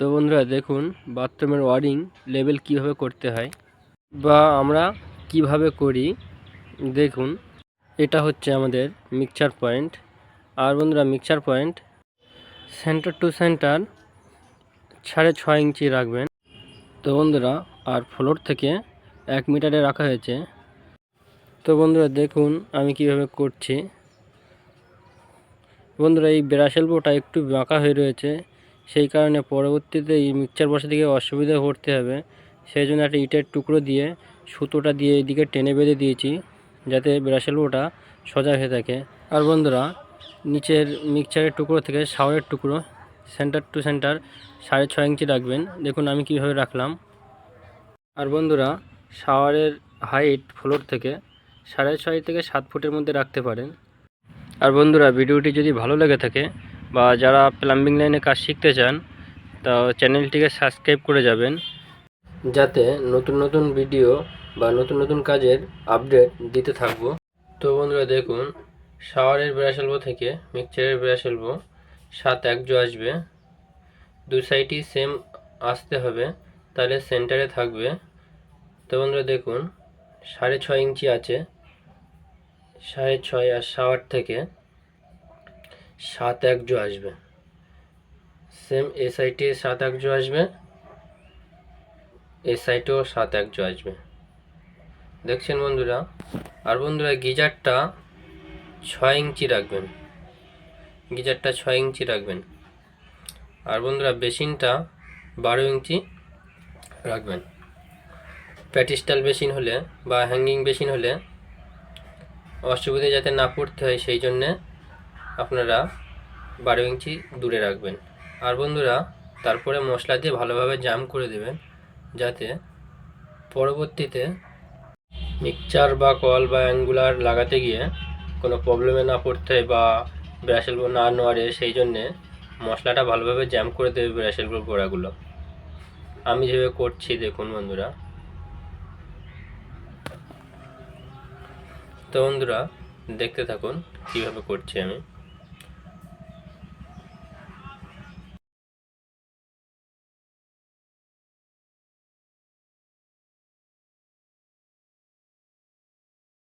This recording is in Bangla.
তো বন্ধুরা দেখুন বাথরুমের ওয়ারিং লেভেল কীভাবে করতে হয় বা আমরা কীভাবে করি, দেখুন, এটা হচ্ছে আমাদের মিক্সচার পয়েন্ট আর বন্ধুরা mixture point centre to centre সাড়ে ছয় ইঞ্চি রাখবেন। তো বন্ধুরা, আর ফ্লোর থেকে এক মিটারে রাখা হয়েছে। তো বন্ধুরা দেখুন, আমি কীভাবে করছি। বন্ধুরা, এই ব্রাশেলবোটা একটু বাঁকা হয়ে রয়েছে। সেই কারণে পরবর্তীতে এই মিক্সচার বসা দিকে অসুবিধা পড়তে হবে। সেই জন্য একটা ইটের টুকরো দিয়ে সুতোটা দিয়ে এইদিকে টেনে বেঁধে দিয়েছি, যাতে ব্রাশেলবোটা সোজা হয়ে থাকে। আর বন্ধুরা, নিচের মিক্সচারের টুকরো থেকে শাওয়ারের টুকরো সেন্টার টু সেন্টার সাড়ে ছয় ইঞ্চি রাখবেন। দেখুন আমি কীভাবে রাখলাম। আর বন্ধুরা, শাওয়ারের হাইট ফ্লোর থেকে সাড়ে ছয় থেকে সাত ফুটের মধ্যে রাখতে পারেন। আর বন্ধুরা, ভিডিওটি যদি ভালো লেগে থাকে বা যারা প্লাম্বিং লাইনে কাজ শিখতে চান, তা চ্যানেলটিকে সাবস্ক্রাইব করে যাবেন। যাতে নতুন নতুন ভিডিও বা নতুন নতুন কাজের আপডেট দিতে থাকব। তো বন্ধুরা দেখুন, শাওয়ারের ব্রাশেলবো থেকে মিক্সচারের ব্রাশেলবো সাত এক জো আসবে। দু সাইডই সেম আসতে হবে, তাহলে সেন্টারে থাকবে। তো বন্ধুরা দেখুন, সাড়ে ছয় ইঞ্চি আছে, সাড়ে ছয় আর শাওয়ার থেকে। সাত এক জো আসবে। সেম এ সাইডে সাত এক জো আসবে। এ সাইডেও সাত এক জো আসবে। দেখছেন বন্ধুরা? আর বন্ধুরা, গিজারটা ছয় ইঞ্চি রাখবেন। গিজারটা ছয় ইঞ্চি রাখবেন। আর বন্ধুরা, বেসিনটা বারো ইঞ্চি রাখবেন। প্যাটিস্টাল বেসিন হলে বা হ্যাঙ্গিং বেসিন হলে অসুবিধে যাতে না পড়তে হয় সেই জন্যে আপনারা বারো ইঞ্চি দূরে রাখবেন। আর বন্ধুরা, তারপরে মশলা দিয়ে ভালোভাবে জাম করে দেবেন, যাতে পরবর্তীতে মিক্সচার বা কল বা অ্যাঙ্গুলার লাগাতে গিয়ে কোনো প্রবলেমে না পড়তে বা ব্রাশেলগুলো না নোয়ারে সেই জন্যে মশলাটা ভালোভাবে জ্যাম করে দেবে ব্রাশেলগুলোর গোড়াগুলো। আমি যেভাবে করছি, দেখুন বন্ধুরা। তো বন্ধুরা, দেখতে থাকুন কীভাবে করছি আমি।